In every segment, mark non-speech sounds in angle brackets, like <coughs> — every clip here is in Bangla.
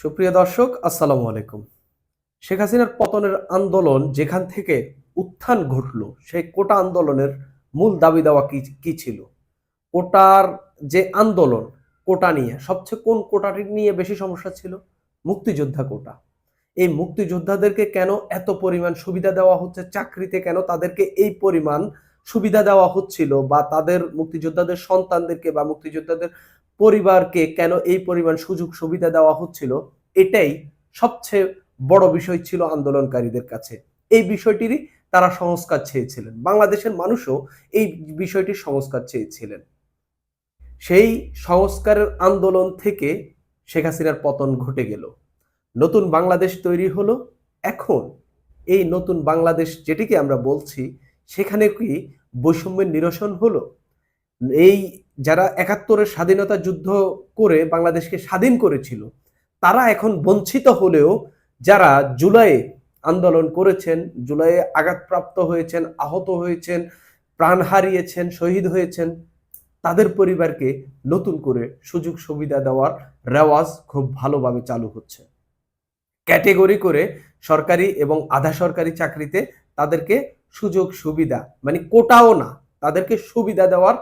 সুপ্রিয় দর্শক, আসসালামু আলাইকুম। শেখ হাসিনার পতনের আন্দোলন যেখান থেকে উত্থান ঘটলো, সেই কোটা আন্দোলনের মূল দাবি দেওয়া কি ছিল? কোটার যে আন্দোলন, কোটা নিয়ে, সবচেয়ে কোন কোটাটি নিয়ে বেশি সমস্যা ছিল? মুক্তিযোদ্ধা কোটা। এই মুক্তিযোদ্ধাদেরকে কেন এত পরিমাণ সুবিধা দেওয়া হচ্ছে, চাকরিতে কেন তাদেরকে এই পরিমাণ সুবিধা দেওয়া হচ্ছিল, বা তাদের মুক্তিযোদ্ধাদের সন্তানদেরকে, বা মুক্তিযোদ্ধাদের পরিবারকে কেন এই পরিমাণ সুযোগ সুবিধা দেওয়া হচ্ছিল, এটাই সবচেয়ে বড় বিষয় ছিল আন্দোলনকারীদের কাছে। এই বিষয়টিরই তারা সংস্কার চেয়েছিলেন। বাংলাদেশের মানুষও এই বিষয়টির সংস্কার চেয়েছিলেন। সেই সংস্কারের আন্দোলন থেকে শেখ হাসিনার পতন ঘটে গেল। নতুন বাংলাদেশ তৈরি হলো। এখন এই নতুন বাংলাদেশ যেটিকে আমরা বলছি, সেখানে কি বৈষম্যের নিরসন হলো? এই যারা একাত্তরের স্বাধীনতা যুদ্ধ করে বাংলাদেশকে স্বাধীন করেছিল, তারা এখন বঞ্চিত হলেও যারা জুলাইয়ে আন্দোলন করেছেন জুলাইয়ে আঘাতপ্রাপ্ত হয়েছেন, আহত হয়েছেন, প্রাণ হারিয়েছেন, শহীদ হয়েছেন, তাদের পরিবারকে নতুন করে সুযোগ সুবিধা দেওয়ার রেওয়াজ খুব ভালোভাবে চালু হচ্ছে। ক্যাটেগরি করে সরকারি এবং আধা সরকারি চাকরিতে তাদেরকে সুযোগ সুবিধা মানে কোটাও না, তাদেরকে সুবিধা দেওয়ার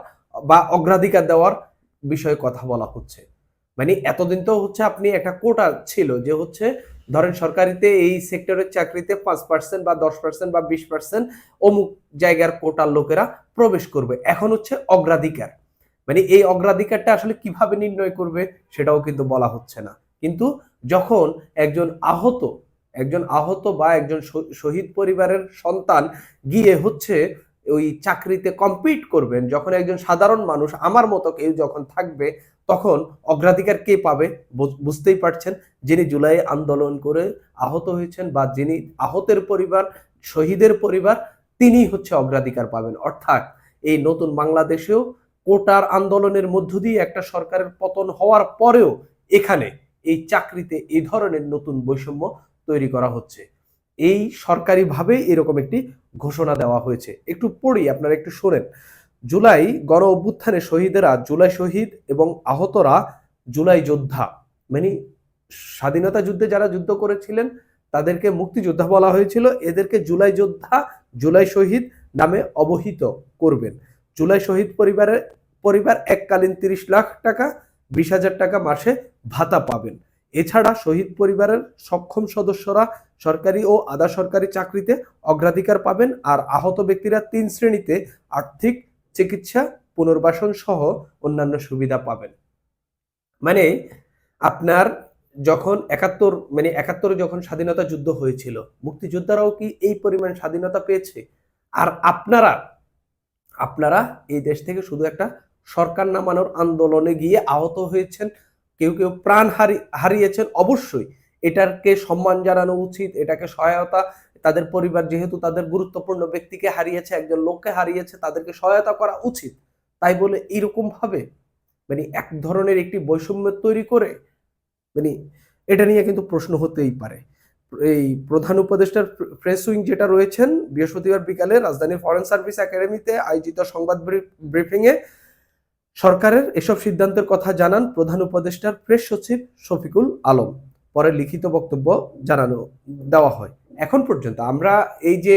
বা অগ্রাধিকার দেওয়ার বিষয়ে কথা বলা হচ্ছে। মানে এতদিন তো হচ্ছে আপনি একটা কোটা ছিল যে হচ্ছে ধরেন সরকারিতে এই সেক্টরের চাকরিতে পাঁচ পার্সেন্ট বা দশ পার্সেন্ট বা বিশ পার্সেন্ট অমুক জায়গার কোটার লোকেরা প্রবেশ করবে। এখন হচ্ছে অগ্রাধিকার। মানে এই অগ্রাধিকারটা আসলে কীভাবে নির্ণয় করবে সেটাও কিন্তু বলা হচ্ছে না। কিন্তু যখন একজন আহত একজন আহত বা একজন শহীদ পরিবারের সন্তান গিয়ে হচ্ছে ওই চাকরিতে কম্পিট করবেন, যখন একজন সাধারণ মানুষ আমার মতো কেউ যখন থাকবে, তখন অগ্রাধিকার কে পাবে? বুঝতেই পারছেন? যিনি জুলাই আন্দোলন করে আহত হয়েছেন বা যিনি আহতের পরিবার, শহীদের পরিবার, তিনি হচ্ছে অগ্রাধিকার পাবেন। অর্থাৎ এই নতুন বাংলাদেশেও কোটার আন্দোলনের মধ্য দিয়ে একটা সরকারের পতন হওয়ার পরেও এখানে এই চাকরিতে এই ধরনের নতুন বৈষম্য তৈরি করা হচ্ছে। এই সরকারিভাবে এরকম একটি ঘোষণা দেওয়া হয়েছে। একটু পড়ি, আপনারা একটু শোনেন। জুলাই গণ অভ্যুত্থানে শহীদেরা জুলাই শহীদ এবং আহতরা জুলাই যোদ্ধা। মানে স্বাধীনতা যুদ্ধে যারা যুদ্ধ করেছিলেন, তাদেরকে মুক্তিযোদ্ধা বলা হয়েছিল। এদেরকে জুলাই যোদ্ধা, জুলাই শহীদ নামে অবহিত করবেন। জুলাই শহীদ পরিবারের পরিবার এককালীন তিরিশ লাখ টাকা, বিশ হাজার টাকা মাসে ভাতা পাবেন। এছাড়া শহীদ পরিবারের সক্ষম সদস্যরা সরকারি ও আধা সরকারি চাকরিতে অগ্রাধিকার পাবেন আর আহত ব্যক্তিরা তিন শ্রেণীতে আর্থিক চিকিৎসা, পুনর্বাসন সহ অন্যান্য সুবিধা পাবেন। মানে আপনার যখন একাত্তর মানে একাত্তরে যখন স্বাধীনতা যুদ্ধ হয়েছিল, মুক্তিযোদ্ধারাও কি এই পরিমাণ স্বাধীনতা পেয়েছে? আর আপনারা আপনারা এই দেশ থেকে শুধু একটা সরকার নামানোর আন্দোলনে গিয়ে আহত হয়েছেন কেউ কেউ প্রাণ হারি, হারিয়েছেন অবশ্যই। এটাকে সম্মান জানানো উচিত, এটাকে সহায়তা, তাদের পরিবার যেহেতু তাদের গুরুত্বপূর্ণ ব্যক্তিকে হারিয়েছে, একজন লোককে হারিয়েছে, তাদেরকে সহায়তা করা উচিত। তাই বলে এইরকম ভাবে মানে এক ধরনের একটি বৈষম্য তৈরি করে মানে এটা নিয়ে কিন্তু প্রশ্ন হতেই পারে। এই প্রধান উপদেষ্টার প্রেস উইং যেটা রয়েছেন, বৃহস্পতিবার বিকালে রাজধানীর ফরেন সার্ভিস একাডেমিতে আয়োজিত সংবাদ ব্রিফিংয়ে সরকারের এসব সিদ্ধান্তের কথা জানান প্রধান উপদেষ্টার প্রেস সচিব শফিকুল আলম। পরে লিখিত বক্তব্য জানানো, দেওয়া হয়। এখন পর্যন্ত আমরা এই যে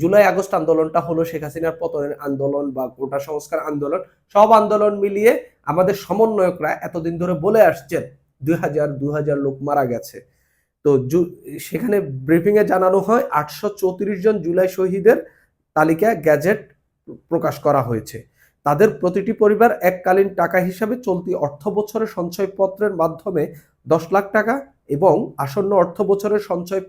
জুলাই আগস্ট আন্দোলনটা হলো শেখ হাসিনার পতনের আন্দোলন বা কোটা সংস্কার আন্দোলন, সব আন্দোলন মিলিয়ে আমাদের সমন্বয়করা এতদিন ধরে বলে আসছেন দুই হাজার দু হাজার লোক মারা গেছে। তো সেখানে ব্রিফিং এ জানানো হয় আটশো চৌত্রিশ জন জুলাই শহীদের তালিকা গ্যাজেট প্রকাশ করা হয়েছে। তাদের প্রতিটি পরিবার এককালীন টাকা হিসাবে চলতি অর্থ বছরের সঞ্চয়পত্রের মাধ্যমে দশ লাখ টাকা এবং আসন্ন অর্থ বছরের সঞ্চয়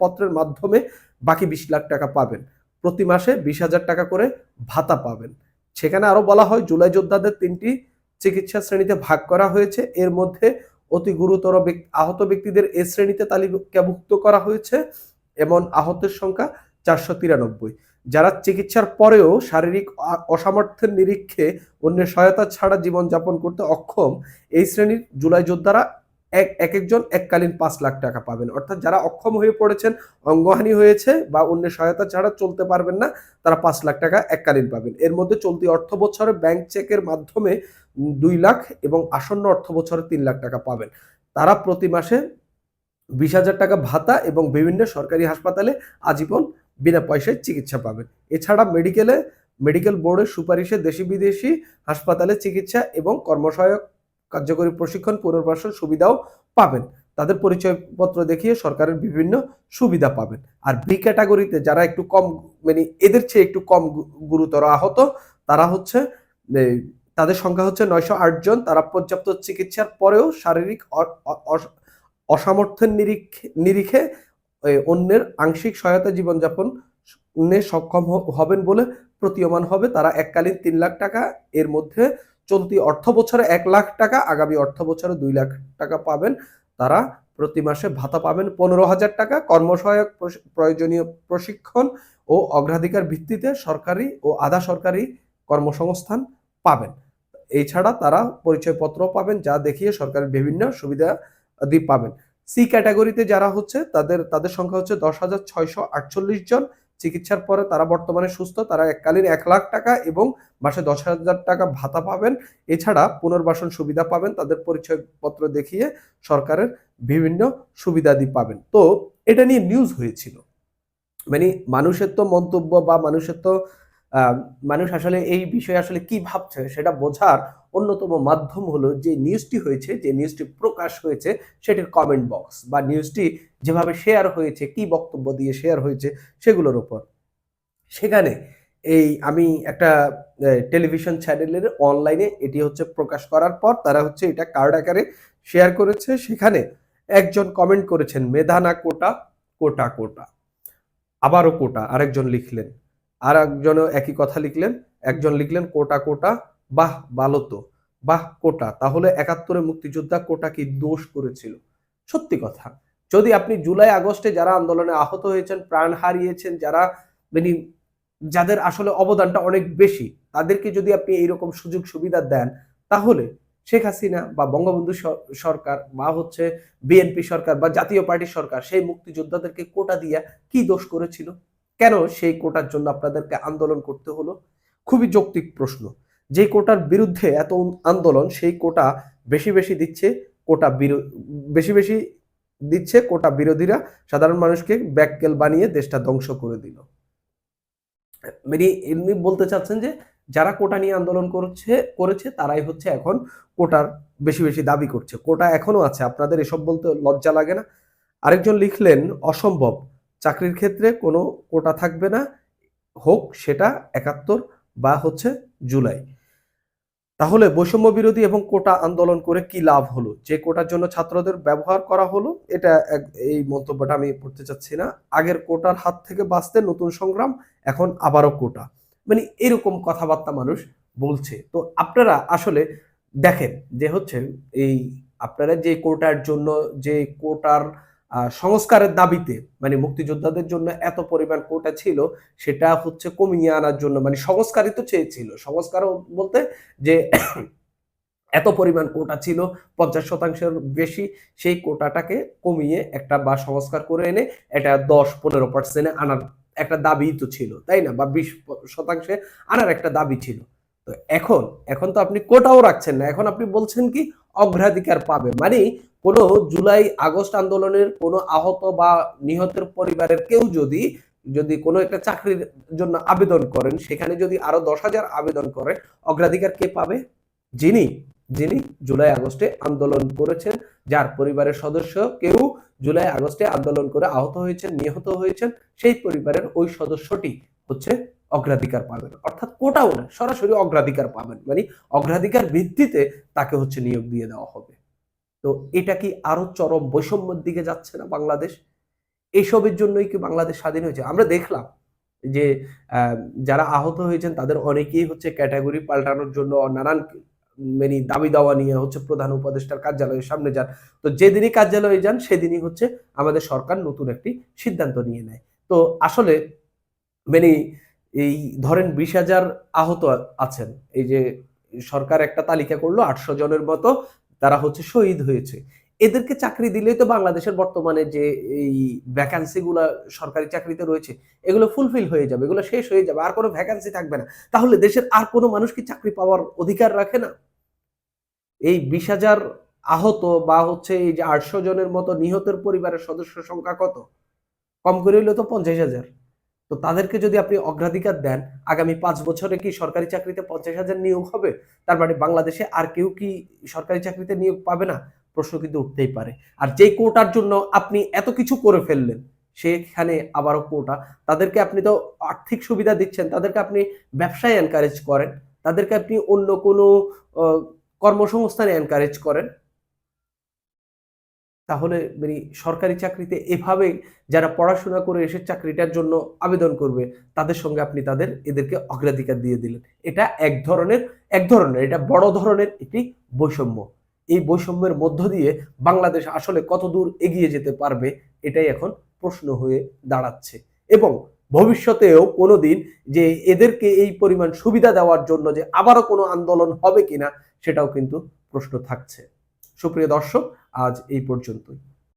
পত্রের মাধ্যমে বাকি বিশ লাখ টাকা পাবেন। প্রতি মাসে বিশ হাজার টাকা করে ভাতা পাবেন। সেখানে আরও বলা হয়, জুলাই যোদ্ধাদের তিনটি চিকিৎসা শ্রেণীতে ভাগ করা হয়েছে। এর মধ্যে অতি গুরুতর আহত ব্যক্তিদের এ শ্রেণীতে তালিকাভুক্ত করা হয়েছে, এমন আহতের সংখ্যা চারশো তিরানব্বই। যারা চিকিৎসার পরেও শারীরিক অসামর্থ্যের নিরীক্ষে অন্যের সহায়তা ছাড়া জীবনযাপন করতে অক্ষম, এই শ্রেণির জুলাই যোদ্ধারা এক এক একজন এককালীন পাঁচ লাখ টাকা পাবেন। অর্থাৎ যারা অক্ষম হয়ে পড়েছেন, অঙ্গহানি হয়েছে বা অন্যের সহায়তা ছাড়া চলতে পারবেন না, তারা পাঁচ লাখ টাকা এককালীন পাবেন। এর মধ্যে চলতি অর্থ বছরে ব্যাংক চেকের মাধ্যমে দুই লাখ এবং আসন্ন অর্থ বছরে তিন লাখ টাকা পাবেন। তারা প্রতি মাসে বিশ হাজার টাকা ভাতা এবং বিভিন্ন সরকারি হাসপাতালে আজীবন বিনা পয়সায় চিকিৎসা পাবেন। এছাড়া মেডিকেলে, মেডিকেল বোর্ডের সুপারিশে দেশি বিদেশি হাসপাতালে চিকিৎসা এবং কর্মসহায়ক কার্যকরী প্রশিক্ষণ, পুনর্বাসন সুবিধাও পাবেন। তাদের পরিচয়পত্র দেখিয়ে সরকারের বিভিন্ন সুবিধা পাবেন। আর বি ক্যাটাগরিতে যারা একটু কম মানে এদের চেয়ে একটু কম গুরুতর আহত, তারা হচ্ছে তাদের সংখ্যা হচ্ছে নয়শো আট জন। তারা পর্যাপ্ত চিকিৎসার পরেও শারীরিক অসামর্থ্যের নিরিখে নিরিখে অন্যের আংশিক সহায়তা জীবনযাপন নে সক্ষম হবেন বলে প্রতীয়মান হবে। তারা এককালীন তিন লাখ টাকা, এর মধ্যে চলতি অর্থ বছরে এক লাখ টাকা, আগামী অর্থ বছরে দুই লাখ টাকা পাবেন। তারা প্রতি মাসে ভাতা পাবেন পনেরো হাজার টাকা। কর্মসহায়ক প্রয়োজনীয় প্রশিক্ষণ ও অগ্রাধিকার ভিত্তিতে সরকারি ও আধা সরকারি কর্মসংস্থান পাবেন। এছাড়া তারা পরিচয়পত্র পাবেন, যা দেখিয়ে সরকারের বিভিন্ন সুবিধা আদি পাবেন। সি ক্যাটাগরিতে যারা হচ্ছে, তাদের তাদের সংখ্যা হচ্ছে দশ হাজার ছয়শো আটচল্লিশ জন। চিকিৎসার পরে তারা বর্তমানে সুস্থ, তারা এককালীন এক লাখ টাকা এবং মাসে দশ হাজার টাকা ভাতা পাবেন। এছাড়া পুনর্বাসন সুবিধা পাবেন, তাদের পরিচয়পত্র দেখিয়ে সরকারের বিভিন্ন সুবিধাদি পাবেন। তো এটা নিয়ে নিউজ হয়েছিল। মানে মানুষের তো মন্তব্য বা মানুষের তো মানুষ আসলে এই বিষয়ে আসলে কি ভাবছে সেটা বোঝার অন্যতম মাধ্যম হলো যে নিউজটি হয়েছে, যে নিউজটি প্রকাশ হয়েছে, সেটির কমেন্ট বক্স বা নিউজটি যেভাবে শেয়ার হয়েছে, কি বক্তব্য দিয়ে শেয়ার হয়েছে, সেগুলোর উপর। সেখানে এই আমি একটা টেলিভিশন চ্যানেলের অনলাইনে এটি হচ্ছে প্রকাশ করার পর তারা হচ্ছে এটা কার্ড আকারে শেয়ার করেছে। সেখানে একজন কমেন্ট করেছেন, মেধানা কোটা কোটা কোটা। আবারও কোটা, আরেকজন লিখলেন। আর একজনও একই কথা লিখলেন, একজন লিখলেন, কোটা কোটা বাহ, ভালো তো। বাহ, কোটা। তাহলে একাত্তরে মুক্তিযোদ্ধা কোটা কি দোষ করেছিল? সত্যি কথা। যদি আপনি জুলাই, আগস্টে যারা আন্দোলনে আহত হয়েছেন, প্রাণ হারিয়েছেন, যারা মানে যাদের আসলে অবদানটা অনেক বেশি, তাদেরকে যদি আপনি এইরকম সুযোগ সুবিধা দেন, তাহলে শেখ হাসিনা বা বঙ্গবন্ধু সরকার বা হচ্ছে বিএনপি সরকার বা জাতীয় পার্টির সরকার, সেই মুক্তিযোদ্ধাদেরকে কোটা দিয়া কি দোষ করেছিল? কেন সেই কোটার জন্য আপনাদেরকে আন্দোলন করতে হলো? খুবই যৌক্তিক প্রশ্ন। যে কোটার বিরুদ্ধে এত আন্দোলন, সেই কোটা বেশি বেশি দিচ্ছে কোটা বেশি বেশি দিচ্ছে কোটা বিরোধীরা। সাধারণ মানুষকে ব্যাককেল বানিয়ে দেশটা ধ্বংস করে দিল। মানে এমনি বলতে চাচ্ছেন যে, যারা কোটা নিয়ে আন্দোলন করছে, করেছে, তারাই হচ্ছে এখন কোটার বেশি বেশি দাবি করছে। কোটা এখনও আছে, আপনাদের এসব বলতে লজ্জা লাগে না। আরেকজন লিখলেন, অসম্ভব, চাকরির ক্ষেত্রে কোনো কোটা থাকবে না, হোক সেটা একাত্তর বা হচ্ছে জুলাই। তাহলে বৈষম্য বিরোধী এবং কোটা আন্দোলন করে কি লাভ হলো? যে কোটার জন্য ছাত্রদের ব্যবহার করা হলো, এটা এই মন্তব্যটা আমি পড়তে চাচ্ছি না। আগের কোটার হাত থেকে বাঁচতে নতুন সংগ্রাম, এখন আবারও কোটা। মানে এরকম কথাবার্তা মানুষ বলছে। তো আপনারা আসলে দেখেন যে হচ্ছে এই আপনারা যে কোটার জন্য, যে কোটার সংস্কারের দাবিতে মানে মুক্তিযোদ্ধাদের জন্য এত পরিমাণ কোটা ছিল, সেটা হচ্ছে কমিয়ে আনার জন্য মানে সংস্কারই তো চেয়েছিল। সংস্কার বলতে যে <coughs> এত পরিমাণ কোটা ছিল, পঞ্চাশ শতাংশের বেশি, সেই কোটাটাকে কমিয়ে একটা বা সংস্কার করে এনে এটা দশ, পনেরো পার্সেন্টে আনার একটা দাবি তো ছিল, তাই না? বা বিশ শতাংশে আনার একটা দাবি ছিল। তো এখন এখন তো আপনি কোটাও রাখছেন না। এখন আপনি বলছেন কি অগ্রাধিকার পাবে। মানে কোনো জুলাই আগস্ট আন্দোলনের কোনো আহত বা নিহতের পরিবারের কেউ যদি যদি কোনো একটা চাকরির জন্য আবেদন করেন, সেখানে যদি আরও দশ হাজার আবেদন করে অগ্রাধিকার কে পাবে? যিনি যিনি জুলাই আগস্টে আন্দোলন করেছেন, যার পরিবারের সদস্য কেউ জুলাই আগস্টে আন্দোলন করে আহত হয়েছেন, নিহত হয়েছেন, সেই পরিবারের ওই সদস্যটি হচ্ছে অগ্রাধিকার পাবেন। অর্থাৎ কোটাও না, সরাসরি অগ্রাধিকার পাবেন। মানে অগ্রাধিকার ভিত্তিতে তাকে হচ্ছে নিয়োগ দিয়ে দেওয়া হবে। তো এটা কি আরও চরম বৈষম্যের দিকে যাচ্ছে না বাংলাদেশ? এইসবের জন্যই কি বাংলাদেশ স্বাধীন হয়েছে? আমরা দেখলাম যে যারা আহত হয়েছেন তাদের অনেকেই হচ্ছে ক্যাটাগরি পাল্টানোর জন্য নানান মানে দাবি দাওয়া নিয়ে হচ্ছে প্রধান উপদেষ্টার কার্যালয়ের সামনে যান। তো যেদিনই কার্যালয়ে যান, সেদিনই হচ্ছে আমাদের সরকার নতুন একটি সিদ্ধান্ত নিয়ে নেয়। তো আসলে মানে এই ধরেন বিশ হাজার আহত আছেন, এই যে সরকার একটা তালিকা করল আটশো জনের মতো তারা হচ্ছে শহীদ হয়েছে। এদেরকে চাকরি দিলেই তো বাংলাদেশের বর্তমানে যে এই ভ্যাকান্সিগুলো সরকারি চাকরিতে রয়েছে, এগুলো ফুলফিল হয়ে যাবে, এগুলো শেষ হয়ে যাবে, আর কোনো ভ্যাকান্সি থাকবে না। তাহলে দেশের আর কোনো মানুষ কি চাকরি পাওয়ার অধিকার রাখে না? এই বিশ হাজার আহত বা হচ্ছে এই যে আটশো জনের মতো নিহতের পরিবারের সদস্য সংখ্যা কত? কম করে হইলে তো পঞ্চাশ হাজার। তো তাদেরকে যদি আপনি অগ্রাধিকার দেন, আগামী পাঁচ বছরে কি সরকারি চাকরিতে পঞ্চাশ হাজার নিয়োগ হবে? তার মানে বাংলাদেশে আর কেউ কি সরকারি চাকরিতে নিয়োগ পাবে না? প্রশ্ন কিন্তু উঠতেই পারে। আর যেই কোটার জন্য আপনি এত কিছু করে ফেললেন, সেখানে আবারও কোটা তাদেরকে আপনি তো আর্থিক সুবিধা দিচ্ছেন, তাদেরকে আপনি ব্যবসায় এনকারেজ করেন, তাদেরকে আপনি অন্য কোনো কর্মসংস্থানে এনকারেজ করেন তাহলে মানে সরকারি চাকরিতে এভাবে যারা পড়াশোনা করে এসে চাকরিটার জন্য আবেদন করবে, তাদের সঙ্গে আপনি তাদের এদেরকে অগ্রাধিকার দিয়ে দিলেন। এটা এক ধরনের এক ধরনের, এটা বড় ধরনের একটি বৈষম্য। এই বৈষম্যের মধ্য দিয়ে বাংলাদেশ আসলে কত দূর এগিয়ে যেতে পারবে, এটাই এখন প্রশ্ন হয়ে দাঁড়াচ্ছে। এবং ভবিষ্যতেও কোনোদিন যে এদেরকে এই পরিমাণ সুবিধা দেওয়ার জন্য যে আবারও কোনো আন্দোলন হবে কিনা, সেটাও কিন্তু প্রশ্ন থাকছে। সুপ্রিয় দর্শক আজ এই পর্যন্তই।